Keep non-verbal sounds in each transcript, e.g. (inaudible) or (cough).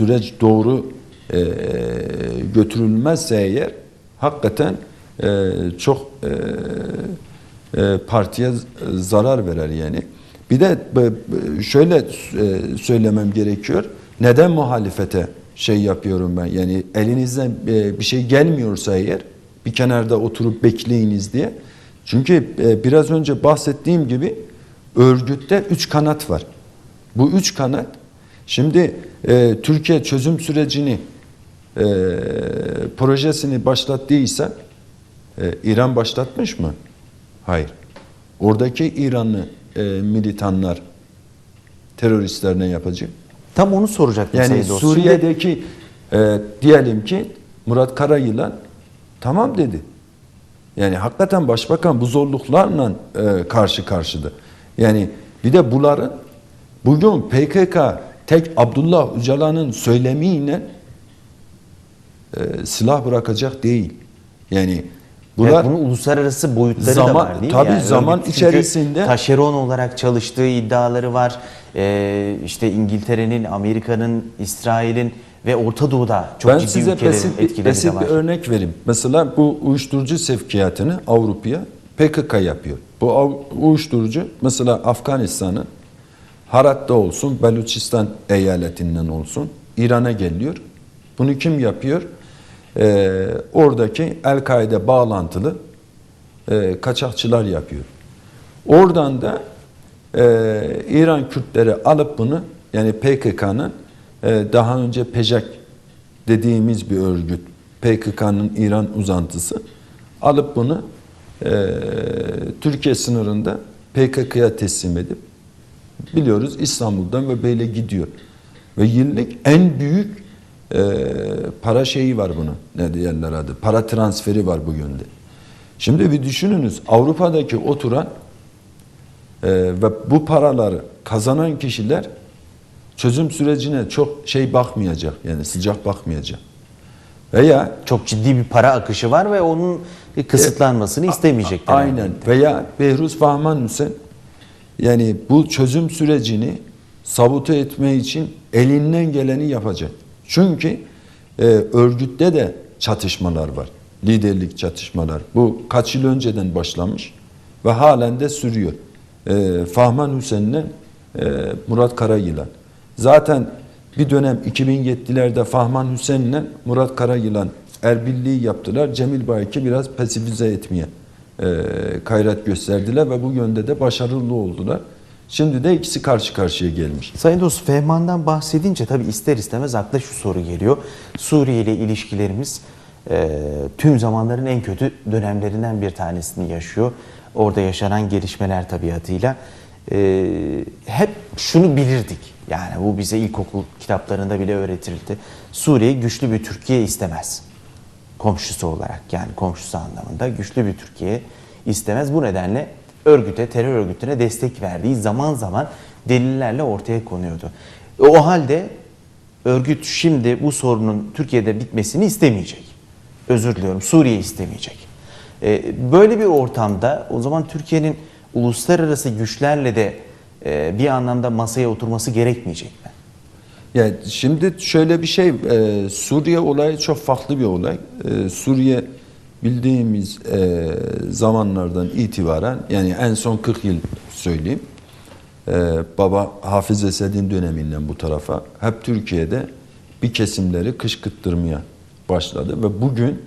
süreç doğru e, götürülmezse eğer hakikaten e, çok e, e, partiye zarar verer yani. Bir de şöyle e, söylemem gerekiyor. Neden muhalefete şey yapıyorum ben? Yani elinizden e, bir şey gelmiyorsa eğer bir kenarda oturup bekleyiniz diye. Çünkü e, biraz önce bahsettiğim gibi örgütte üç kanat var. Bu üç kanat şimdi e, Türkiye çözüm sürecini e, projesini başlattıysa e, İran başlatmış mı? Hayır. Oradaki İranlı e, militanlar teröristler ne yapacak? Tam onu soracaktım Yani Suriye'deki e, diyelim ki Murat Karayılan tamam dedi. Yani hakikaten başbakan bu zorluklarla e, karşı karşıda. Yani bir de bunların bugün PKK tek Abdullah Öcalan'ın söylemiyle e, silah bırakacak değil. Yani bunlar Evet, bunun uluslararası boyutları da Zaman- var değil mi? tabii zaman örgüt içerisinde- taşeron olarak çalıştığı iddiaları var. Ee, işte İngiltere'nin, Amerika'nın, İsrail'in ve Orta Doğu'da çok ben ciddi size ülkelerin basit, bir, etkileri basit de bir var. örnek vereyim. Mesela bu uyuşturucu sevkiyatını Avrupa'ya PKK yapıyor. Bu uyuşturucu mesela Afganistan'ın Harat'ta olsun, Beluçistan eyaletinden olsun İran'a geliyor. Bunu kim yapıyor? Ee, oradaki El-Kaide bağlantılı e, kaçakçılar yapıyor. Oradan da e, İran Kürtleri alıp bunu yani PKK'nın e, daha önce PEJAK dediğimiz bir örgüt PKK'nın İran uzantısı alıp bunu e, Türkiye sınırında PKK'ya teslim edip biliyoruz İstanbul'dan ve böyle gidiyor. Ve yıllık en büyük e, para şeyi var bunun. Ne diyorlar adı? Para transferi var bugün de. Şimdi bir düşününüz Avrupa'daki oturan e, ve bu paraları kazanan kişiler çözüm sürecine çok şey bakmayacak. Yani sıcak bakmayacak. Veya Çok ciddi bir para akışı var ve onun kısıtlanmasını istemeyecekler. Aynen. Veya Behruz Fahman Hüseyin yani bu çözüm sürecini sabote etme için elinden geleni yapacak. Çünkü e, örgütte de çatışmalar var. Liderlik çatışmalar. Bu kaç yıl önceden başlamış ve halen de sürüyor. E, Fahman Hüseyin'le e, Murat Karayılan. Zaten bir dönem 2007'lerde Fahman Hüseyin'le Murat Karayılan erbirliği yaptılar. Cemil Bayek'i biraz pasifize etmeye gayret gösterdiler ve bu yönde de başarılı oldular. Şimdi de ikisi karşı karşıya gelmiş. Sayın Dost, Fehman'dan bahsedince tabii ister istemez akla şu soru geliyor. Suriye ile ilişkilerimiz e, tüm zamanların en kötü dönemlerinden bir tanesini yaşıyor. Orada yaşanan gelişmeler tabiatıyla. E, hep şunu bilirdik. Yani bu bize ilkokul kitaplarında bile öğretildi. Suriye güçlü bir Türkiye istemez. Komşusu olarak yani komşusu anlamında güçlü bir Türkiye istemez. Bu nedenle örgüte, terör örgütüne destek verdiği zaman zaman delillerle ortaya konuyordu. E, O halde örgüt şimdi bu sorunun Türkiye'de bitmesini istemeyecek. Özür diliyorum Suriye istemeyecek. E, Böyle bir ortamda o zaman Türkiye'nin uluslararası güçlerle de e, bir anlamda masaya oturması gerekmeyecek mi? Yani şimdi şöyle bir şey, e, Suriye olayı çok farklı bir olay. E, Suriye bildiğimiz e, zamanlardan itibaren, yani en son 40 yıl söyleyeyim, e, baba Hafız Esed'in döneminden bu tarafa hep Türkiye'de bir kesimleri kışkırttırmaya başladı ve bugün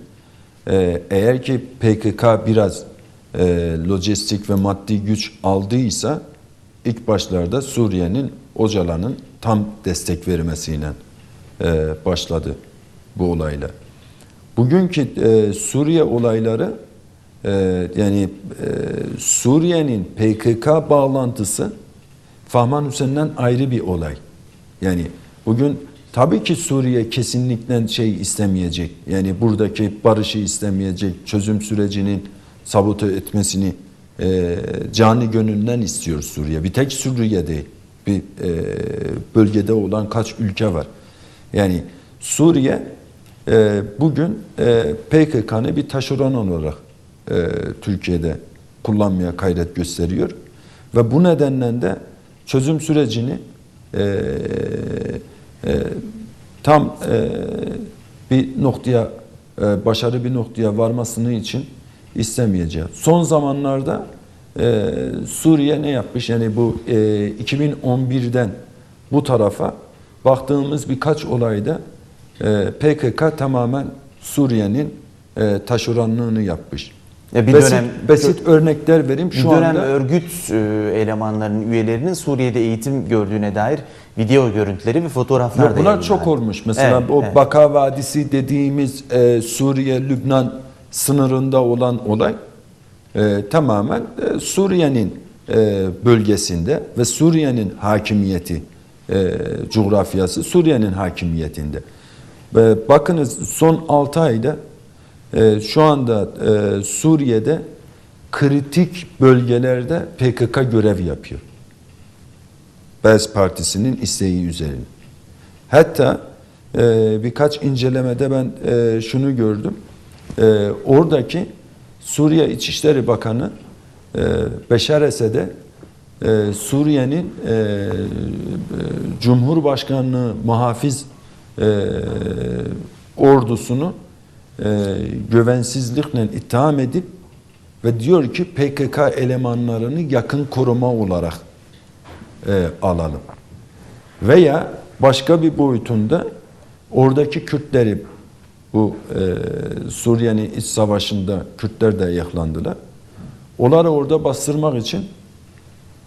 e, eğer ki PKK biraz e, lojistik ve maddi güç aldıysa ilk başlarda Suriye'nin Öcalan'ın tam destek vermesiyle e, başladı bu olaylar. Bugünkü e, Suriye olayları e, yani e, Suriye'nin PKK bağlantısı Fahman Hüseyin'den ayrı bir olay. Yani bugün tabii ki Suriye kesinlikle şey istemeyecek. Yani buradaki barışı istemeyecek. Çözüm sürecinin sabote etmesini e, cani gönülden istiyor Suriye. Bir tek Suriye değil. Bir e, bölgede olan kaç ülke var. Yani Suriye e, bugün e, PKK'nı bir taşeron olarak e, Türkiye'de kullanmaya gayret gösteriyor. Ve bu nedenle de çözüm sürecini e, e, tam e, bir noktaya e, başarı bir noktaya varmasını için istemeyeceğiz. Son zamanlarda e, Suriye ne yapmış? Yani bu e, 2011'den bu tarafa baktığımız birkaç olayda e, PKK tamamen Suriye'nin e, taşeronluğunu yapmış. Ya bir basit, dönem- basit örnekler vereyim. Bir Şu dönem anda örgüt e, elemanlarının üyelerinin Suriye'de eğitim gördüğüne dair video görüntüleri ve fotoğraflar da bunlar çok olmuş. Mesela Evet, o evet. Baka Vadisi dediğimiz e, Suriye-Lübnan sınırında olan olay e, tamamen e, Suriye'nin e, bölgesinde ve Suriye'nin hakimiyeti, e, coğrafyası Suriye'nin hakimiyetinde. Ve bakınız son 6 ayda e, şu anda e, Suriye'de kritik bölgelerde PKK görev yapıyor. Baz Partisi'nin isteği üzerine. Hatta e, birkaç incelemede ben e, şunu gördüm. E, oradaki Suriye İçişleri Bakanı e, Beşar Esed'e e, Suriye'nin e, e, Cumhurbaşkanlığı muhafiz e, ordusunu e, güvensizlikle itham edip ve diyor ki PKK elemanlarını yakın koruma olarak e, alalım. Veya başka bir boyutunda oradaki Kürtleri bu e, Suriye'nin iç savaşında Kürtler de yaklandılar. Onları orada bastırmak için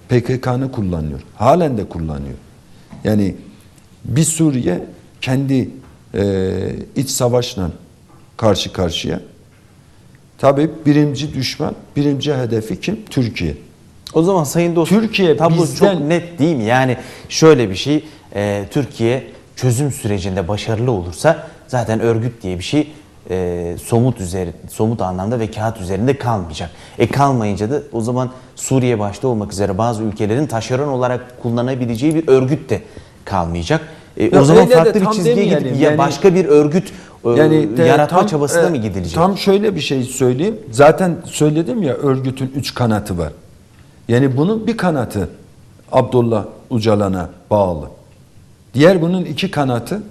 PKK'nı kullanıyor. Halen de kullanıyor. Yani bir Suriye kendi e, iç savaşla karşı karşıya. Tabii birinci düşman, birinci hedefi kim? Türkiye. O zaman Sayın Dostum Türkiye tablo bizden- çok net değil mi? Yani şöyle bir şey e, Türkiye çözüm sürecinde başarılı olursa zaten örgüt diye bir şey e, somut üzeri, somut anlamda ve kağıt üzerinde kalmayacak. E kalmayınca da o zaman Suriye başta olmak üzere bazı ülkelerin taşeron olarak kullanabileceği bir örgüt de kalmayacak. E, Ya o zaman farklı bir çizgiye gidip ya Yani- başka bir örgüt e, Yani de yaratma tam, çabasına e, mı gidilecek? Tam şöyle bir şey söyleyeyim. Zaten söyledim ya örgütün üç kanatı var. Yani bunun bir kanatı Abdullah Ucalan'a bağlı. Diğer bunun iki kanatı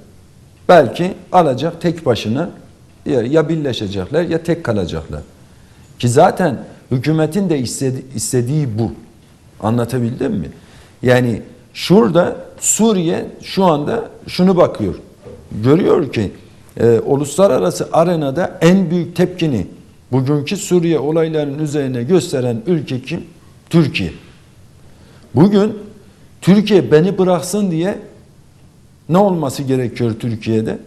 belki alacak tek başına ya, ya birleşecekler ya tek kalacaklar. Ki zaten hükümetin de istedi, istediği bu. Anlatabildim mi? Yani şurada Suriye şu anda şunu bakıyor. Görüyor ki e, uluslararası arenada en büyük tepkini bugünkü Suriye olaylarının üzerine gösteren ülke kim? Türkiye. Bugün Türkiye beni bıraksın diye ne olması gerekiyor Türkiye'de?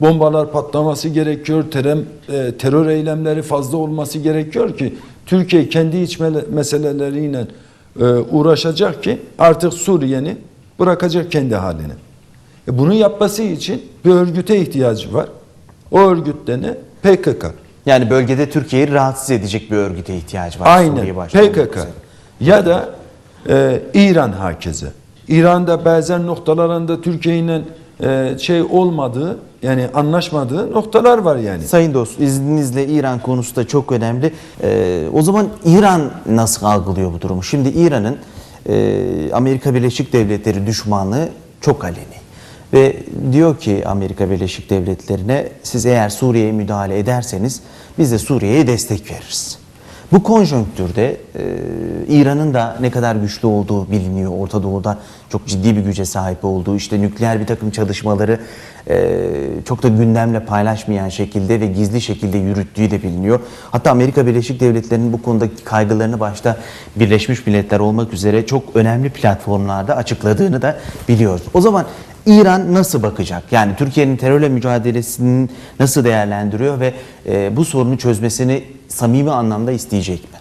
Bombalar patlaması gerekiyor, terör, e, terör eylemleri fazla olması gerekiyor ki Türkiye kendi iç meseleleriyle e, uğraşacak ki artık Suriye'ni bırakacak kendi haline. E, bunu yapması için bir örgüte ihtiyacı var. O örgüt de ne? PKK. Yani bölgede Türkiye'yi rahatsız edecek bir örgüte ihtiyacı var. Aynen PKK ya da e, İran hakeze. İran'da bazen noktalarında Türkiye ile e, şey olmadığı yani anlaşmadığı noktalar var yani. Sayın dost izninizle İran konusu da çok önemli. Ee, o zaman İran nasıl algılıyor bu durumu? Şimdi İran'ın e, Amerika Birleşik Devletleri düşmanlığı çok aleni. Ve diyor ki Amerika Birleşik Devletleri'ne siz eğer Suriye'ye müdahale ederseniz biz de Suriye'ye destek veririz. Bu konjonktürde e, İran'ın da ne kadar güçlü olduğu biliniyor. Orta Doğu'da çok ciddi bir güce sahip olduğu, işte nükleer bir takım çalışmaları e, çok da gündemle paylaşmayan şekilde ve gizli şekilde yürüttüğü de biliniyor. Hatta Amerika Birleşik Devletleri'nin bu konudaki kaygılarını başta Birleşmiş Milletler olmak üzere çok önemli platformlarda açıkladığını da biliyoruz. O zaman İran nasıl bakacak? Yani Türkiye'nin terörle mücadelesini nasıl değerlendiriyor ve e, bu sorunu çözmesini samimi anlamda isteyecek mi?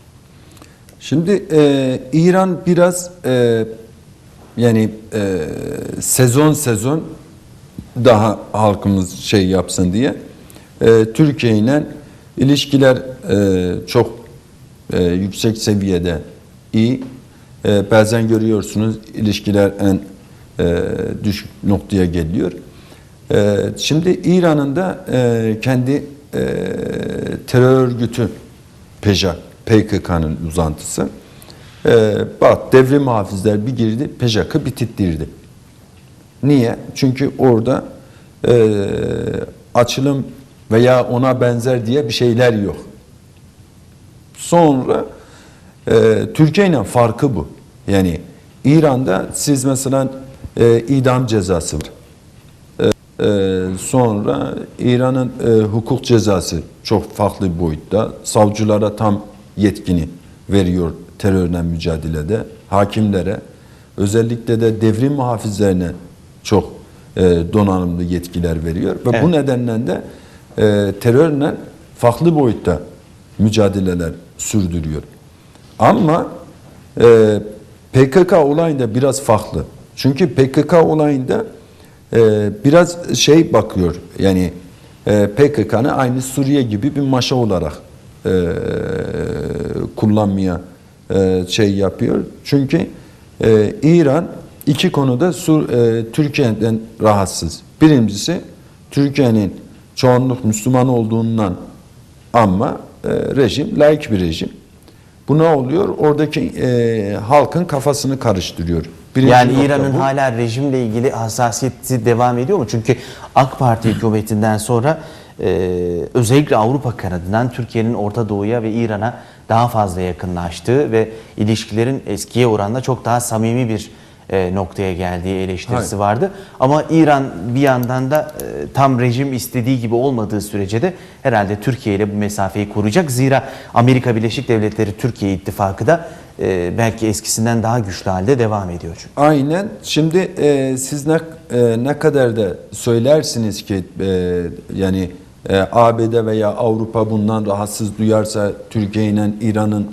Şimdi e, İran biraz e, yani e, sezon sezon daha halkımız şey yapsın diye e, Türkiye ile ilişkiler e, çok e, yüksek seviyede iyi. E, bazen görüyorsunuz ilişkiler en düşük noktaya geliyor. E, şimdi İran'ın da e, kendi e, terör örgütü PEJAK, PKK'nın uzantısı. E, bak devrim muhafizler bir girdi, PEJAK'ı bitirttirdi. Niye? Çünkü orada e, açılım veya ona benzer diye bir şeyler yok. Sonra e, Türkiye ile farkı bu. Yani İran'da siz mesela e, idam cezası var. E, e, sonra İran'ın e, hukuk cezası çok farklı bir boyutta. Savcılara tam yetkini veriyor terörle mücadelede. Hakimlere özellikle de devrim muhafizlerine çok e, donanımlı yetkiler veriyor. Ve Evet. bu nedenle de e, terörle farklı boyutta mücadeleler sürdürüyor. Ama e, PKK olayında biraz farklı. Çünkü PKK olayında e, biraz şey bakıyor. Yani e, PKK'nı aynı Suriye gibi bir maşa olarak e, kullanmaya e, şey yapıyor. Çünkü e, İran iki konuda Sur, e, Türkiye'den rahatsız. Birincisi Türkiye'nin çoğunluk Müslüman olduğundan ama e, rejim laik bir rejim. Bu ne oluyor? Oradaki e, halkın kafasını karıştırıyor. Birinci yani İran'ın bu. hala rejimle ilgili hassasiyeti devam ediyor mu? Çünkü AK Parti hükümetinden sonra e, özellikle Avrupa kanadından Türkiye'nin Orta Doğu'ya ve İran'a daha fazla yakınlaştığı ve ilişkilerin eskiye oranla çok daha samimi bir e, noktaya geldiği eleştirisi Hayır. vardı. Ama İran bir yandan da e, tam rejim istediği gibi olmadığı sürece de herhalde Türkiye ile bu mesafeyi koruyacak. Zira Amerika Birleşik Devletleri Türkiye ittifakı da e, belki eskisinden daha güçlü halde devam ediyor çünkü. Aynen. Şimdi e, siz ne, e, ne kadar da söylersiniz ki e, yani e, ABD veya Avrupa bundan rahatsız duyarsa Türkiye ile İran'ın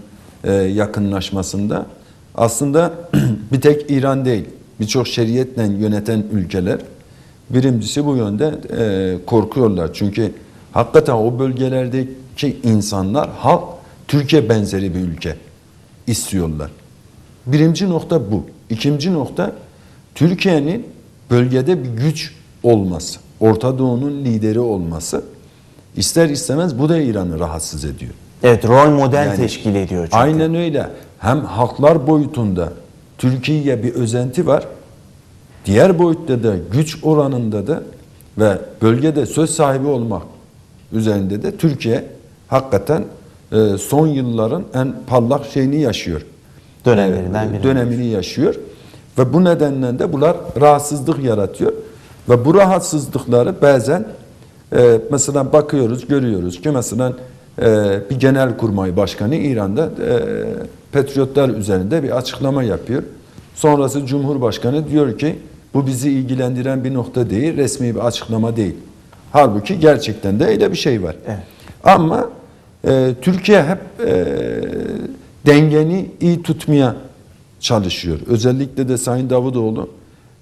e, yakınlaşmasında aslında (clears throat) bir tek İran değil birçok şeriyetle yöneten ülkeler birincisi bu yönde e, korkuyorlar. Çünkü hakikaten o bölgelerdeki insanlar halk Türkiye benzeri bir ülke istiyorlar. Birinci nokta bu. İkinci nokta Türkiye'nin bölgede bir güç olması. Orta Doğu'nun lideri olması. İster istemez bu da İran'ı rahatsız ediyor. Evet rol model Yani teşkil ediyor çünkü. Aynen öyle. Hem halklar boyutunda Türkiye'ye bir özenti var. Diğer boyutta da güç oranında da ve bölgede söz sahibi olmak üzerinde de Türkiye hakikaten e, son yılların en parlak şeyini yaşıyor. Dönemlerinden E, biri. Dönemini yaşıyor. Ve bu nedenle de bunlar rahatsızlık yaratıyor. Ve bu rahatsızlıkları bazen e, mesela bakıyoruz, görüyoruz ki mesela e, bir genelkurmay başkanı İran'da e, Patriotlar üzerinde bir açıklama yapıyor. Sonrası Cumhurbaşkanı diyor ki bu bizi ilgilendiren bir nokta değil, resmi bir açıklama değil. Halbuki gerçekten de öyle bir şey var. Evet. Ama e, Türkiye hep e, dengeni iyi tutmaya çalışıyor. Özellikle de Sayın Davutoğlu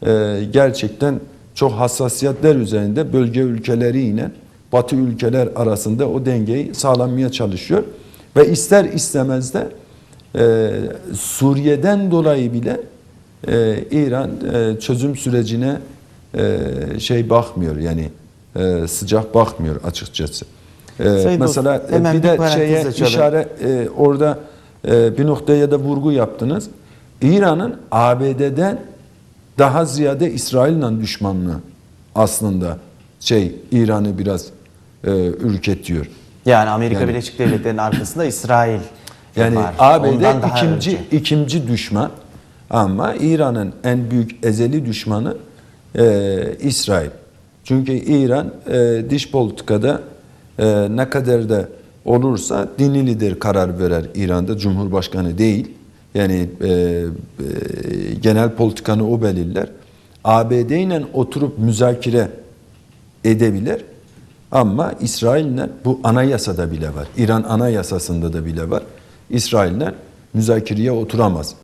e, gerçekten çok hassasiyetler üzerinde bölge ülkeleri ile Batı ülkeler arasında o dengeyi sağlamaya çalışıyor. Ve ister istemez de e, Suriye'den dolayı bile e, İran çözüm sürecine şey bakmıyor yani sıcak bakmıyor açıkçası. E, Sayın mesela dostum, e, hemen bir de şeye açalım. işaret e, orada e, bir noktaya da vurgu yaptınız. İran'ın ABD'den daha ziyade İsrail'le düşmanlığı aslında şey İran'ı biraz e, ürketiyor. Yani Amerika Yani- Birleşik Devletleri'nin arkasında İsrail (clears throat) Yani var. ABD Ondan ikinci önce. ikinci düşman ama İran'ın en büyük ezeli düşmanı e, İsrail. Çünkü İran e, dış politikada e, ne kadar da olursa dini lider karar verer İran'da Cumhurbaşkanı değil. Yani e, e, genel politikanı o belirler. ABD ile oturup müzakere edebilir. Ama İsrail'le bu anayasada bile var. İran anayasasında da bile var. İsrail'le müzakereye oturamaz.